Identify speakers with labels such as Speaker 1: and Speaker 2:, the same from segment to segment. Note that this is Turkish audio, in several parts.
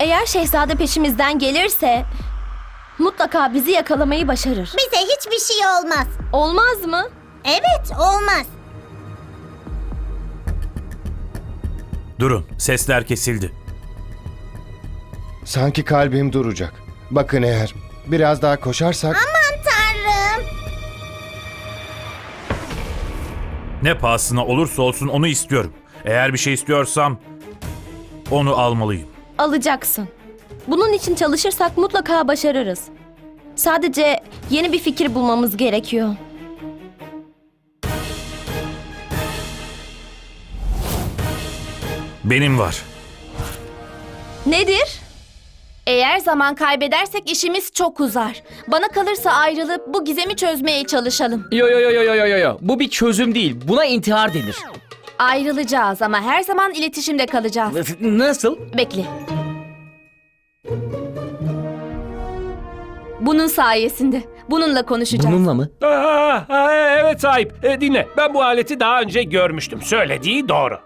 Speaker 1: Eğer şehzade peşimizden gelirse mutlaka bizi yakalamayı başarır.
Speaker 2: Bize hiçbir şey olmaz.
Speaker 1: Olmaz mı?
Speaker 2: Evet, olmaz.
Speaker 3: Durun, sesler kesildi.
Speaker 4: Sanki kalbim duracak. Bakın eğer biraz daha koşarsak...
Speaker 2: Aman tanrım.
Speaker 3: Ne pahasına olursa olsun onu istiyorum. Eğer bir şey istiyorsam onu almalıyım.
Speaker 1: Alacaksın. Bunun için çalışırsak mutlaka başarırız. Sadece yeni bir fikir bulmamız gerekiyor.
Speaker 3: Benim var.
Speaker 1: Nedir?
Speaker 5: Eğer zaman kaybedersek işimiz çok uzar. Bana kalırsa ayrılıp bu gizemi çözmeye çalışalım.
Speaker 6: Yo yo yo yo yo yo yo. Bu bir çözüm değil. Buna intihar denir.
Speaker 5: Ayrılacağız ama her zaman iletişimde kalacağız.
Speaker 6: Nasıl?
Speaker 5: Bekle. Bunun sayesinde. Bununla konuşacağız.
Speaker 6: Bununla mı?
Speaker 7: Aa, aa, evet sahip. E, dinle. Ben bu aleti daha önce görmüştüm. Söylediği doğru.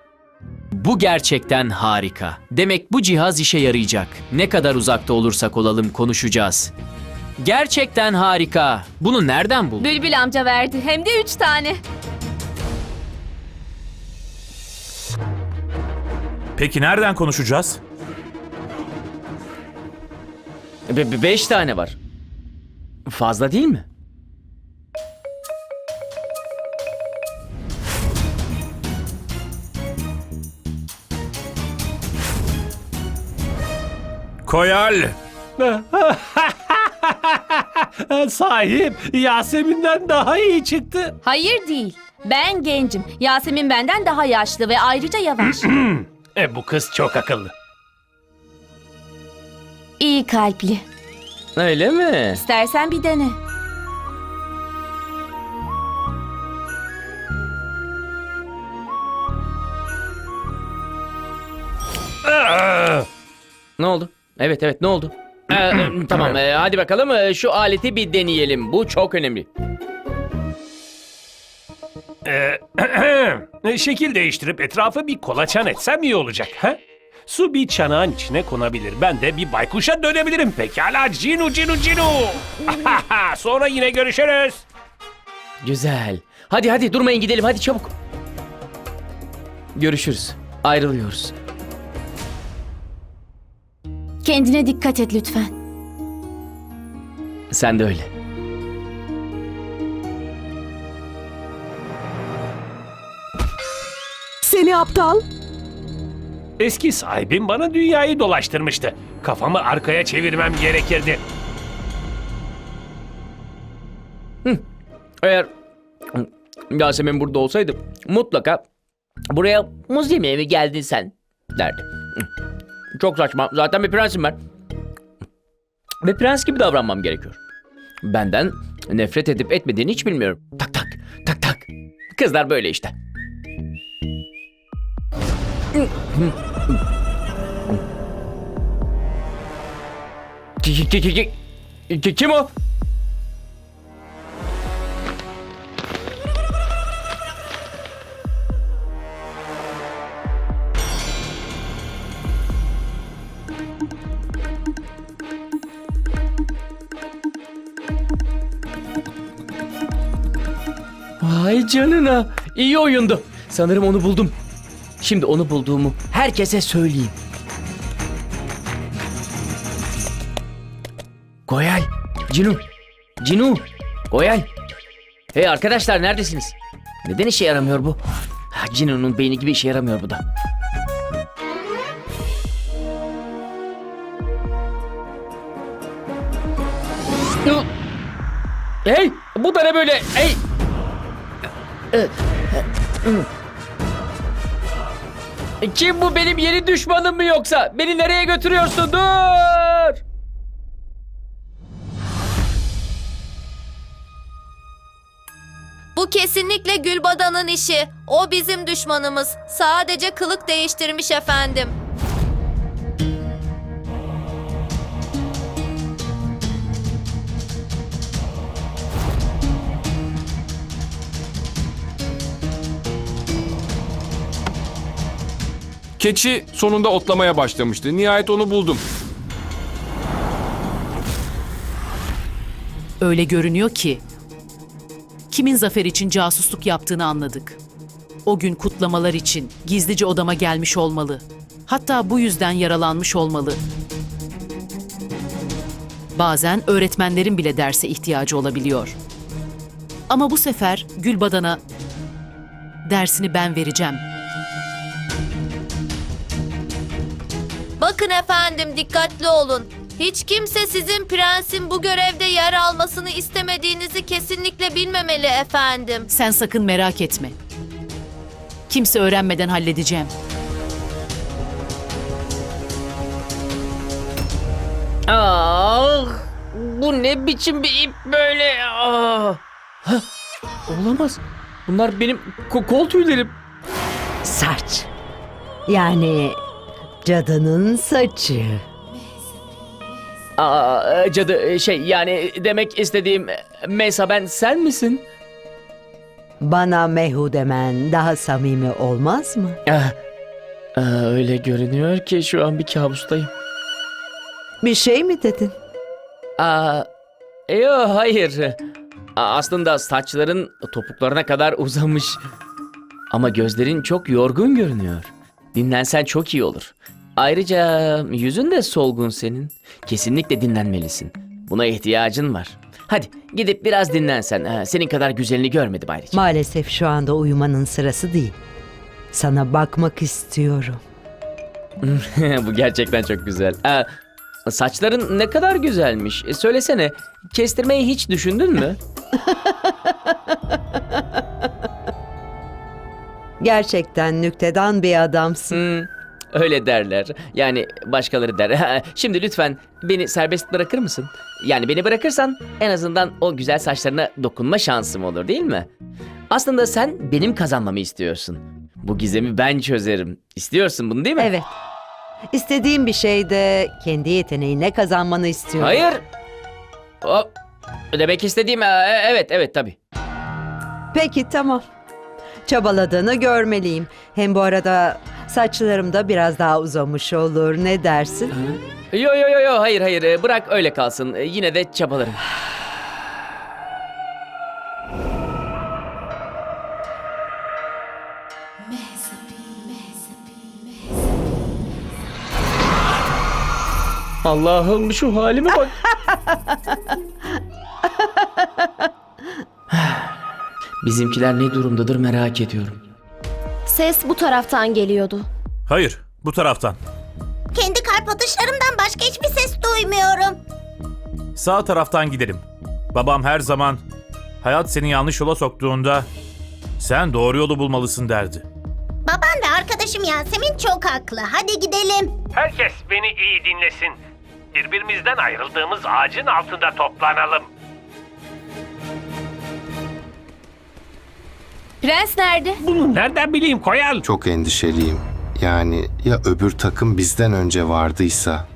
Speaker 6: Bu gerçekten harika. Demek bu cihaz işe yarayacak. Ne kadar uzakta olursak olalım konuşacağız. Gerçekten harika. Bunu nereden buldun?
Speaker 5: Bülbül amca verdi. Hem de üç tane.
Speaker 3: Peki nereden konuşacağız?
Speaker 6: Be- be- beş tane var. Fazla değil mi?
Speaker 3: Koyal!
Speaker 7: sahip Yasemin'den daha iyi çıktı.
Speaker 5: Hayır değil. Ben gencim. Yasemin benden daha yaşlı ve ayrıca yavaş.
Speaker 7: E, bu kız çok akıllı.
Speaker 5: İyi kalpli.
Speaker 6: Öyle mi?
Speaker 5: İstersen bir dene.
Speaker 6: Ne oldu? Evet evet ne oldu? Ee, e, tamam e, hadi bakalım e, şu aleti bir deneyelim. Bu çok önemli.
Speaker 7: E, şekil değiştirip etrafı bir kolaçan etsem iyi olacak. Ha? Su bir çanağın içine konabilir. Ben de bir baykuşa dönebilirim. Pekala cinu cinu cinu. Sonra yine görüşürüz.
Speaker 6: Güzel. Hadi hadi durmayın gidelim hadi çabuk. Görüşürüz. Ayrılıyoruz.
Speaker 5: Kendine dikkat et lütfen.
Speaker 6: Sen de öyle.
Speaker 8: Seni aptal.
Speaker 7: Eski sahibim bana dünyayı dolaştırmıştı. Kafamı arkaya çevirmem gerekirdi.
Speaker 6: Eğer Yasemin burada olsaydı mutlaka buraya muz yemeye mi geldin sen derdi. Çok saçma. Zaten bir prensim ben. Ve prens gibi davranmam gerekiyor. Benden nefret edip etmediğini hiç bilmiyorum. Tak tak tak tak. Kızlar böyle işte. Ki- ki- ki- ki- ki- Kim o? Vay canına. İyi oyundu. Sanırım onu buldum. Şimdi onu bulduğumu herkese söyleyeyim. Goyal, Cinu, Cinu, Goyal. Hey arkadaşlar neredesiniz? Neden işe yaramıyor bu? Ha, Cinu'nun beyni gibi işe yaramıyor bu da. Hey, bu da ne böyle? Hey, Kim bu benim yeni düşmanım mı yoksa? Beni nereye götürüyorsun? Dur!
Speaker 9: Bu kesinlikle Gülbadan'ın işi. O bizim düşmanımız. Sadece kılık değiştirmiş efendim.
Speaker 10: Keçi sonunda otlamaya başlamıştı. Nihayet onu buldum.
Speaker 8: Öyle görünüyor ki kimin zafer için casusluk yaptığını anladık. O gün kutlamalar için gizlice odama gelmiş olmalı. Hatta bu yüzden yaralanmış olmalı. Bazen öğretmenlerin bile derse ihtiyacı olabiliyor. Ama bu sefer Gülbadan'a dersini ben vereceğim.''
Speaker 9: Bakın efendim dikkatli olun. Hiç kimse sizin prensin bu görevde yer almasını istemediğinizi kesinlikle bilmemeli efendim.
Speaker 8: Sen sakın merak etme. Kimse öğrenmeden halledeceğim.
Speaker 6: Ah, bu ne biçim bir ip böyle? Ah. Hah, olamaz. Bunlar benim ko- kol tüylerim.
Speaker 10: Saç. Yani cadının saçı.
Speaker 6: Aa, cadı şey yani demek istediğim Mesa ben sen misin?
Speaker 10: Bana Mehu demen daha samimi olmaz mı?
Speaker 6: Ah, ah, öyle görünüyor ki şu an bir kabustayım.
Speaker 10: Bir şey mi dedin?
Speaker 6: Aa, yo hayır. Aa, aslında saçların topuklarına kadar uzamış. Ama gözlerin çok yorgun görünüyor. Dinlensen çok iyi olur. Ayrıca yüzün de solgun senin. Kesinlikle dinlenmelisin. Buna ihtiyacın var. Hadi gidip biraz dinlensen. Ha, senin kadar güzelini görmedim ayrıca.
Speaker 10: Maalesef şu anda uyumanın sırası değil. Sana bakmak istiyorum.
Speaker 6: Bu gerçekten çok güzel. Aa, saçların ne kadar güzelmiş. E, söylesene, kestirmeyi hiç düşündün mü?
Speaker 10: Gerçekten nüktedan bir adamsın.
Speaker 6: Hmm, öyle derler. Yani başkaları der. Şimdi lütfen beni serbest bırakır mısın? Yani beni bırakırsan en azından o güzel saçlarına dokunma şansım olur değil mi? Aslında sen benim kazanmamı istiyorsun. Bu gizemi ben çözerim. İstiyorsun bunu değil mi?
Speaker 10: Evet. İstediğim bir şeyde kendi yeteneğine kazanmanı istiyorum.
Speaker 6: Hayır. O, demek istediğim e, evet evet tabii.
Speaker 10: Peki tamam. Çabaladığını görmeliyim. Hem bu arada saçlarım da biraz daha uzamış olur. Ne dersin?
Speaker 6: Yo yo yo yo hayır hayır e, bırak öyle kalsın. E, Yine de çabalarım. Allah'ım şu halime bak. Bizimkiler ne durumdadır merak ediyorum.
Speaker 1: Ses bu taraftan geliyordu.
Speaker 3: Hayır, bu taraftan.
Speaker 2: Kendi kalp atışlarımdan başka hiçbir ses duymuyorum.
Speaker 3: Sağ taraftan gidelim. Babam her zaman hayat seni yanlış yola soktuğunda sen doğru yolu bulmalısın derdi.
Speaker 2: Baban ve arkadaşım Yasemin çok haklı. Hadi gidelim.
Speaker 7: Herkes beni iyi dinlesin. Birbirimizden ayrıldığımız ağacın altında toplanalım.
Speaker 5: Prens nerede?
Speaker 7: Bunu nereden bileyim Koyal?
Speaker 4: Çok endişeliyim. Yani ya öbür takım bizden önce vardıysa?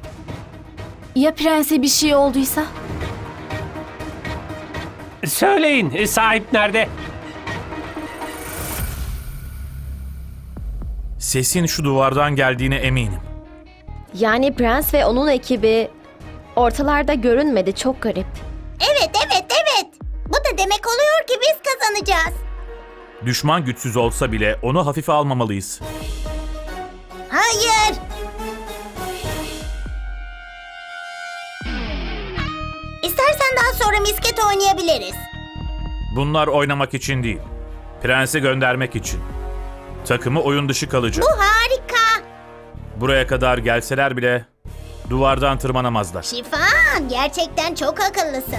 Speaker 5: Ya prense bir şey olduysa?
Speaker 7: Söyleyin e, sahip nerede?
Speaker 3: Sesin şu duvardan geldiğine eminim.
Speaker 1: Yani Prens ve onun ekibi ortalarda görünmedi. Çok garip.
Speaker 3: Düşman güçsüz olsa bile onu hafife almamalıyız.
Speaker 2: Hayır. İstersen daha sonra misket oynayabiliriz.
Speaker 3: Bunlar oynamak için değil, prensi göndermek için. Takımı oyun dışı kalacak.
Speaker 2: Bu harika.
Speaker 3: Buraya kadar gelseler bile duvardan tırmanamazlar.
Speaker 2: Şifan, gerçekten çok akıllısın.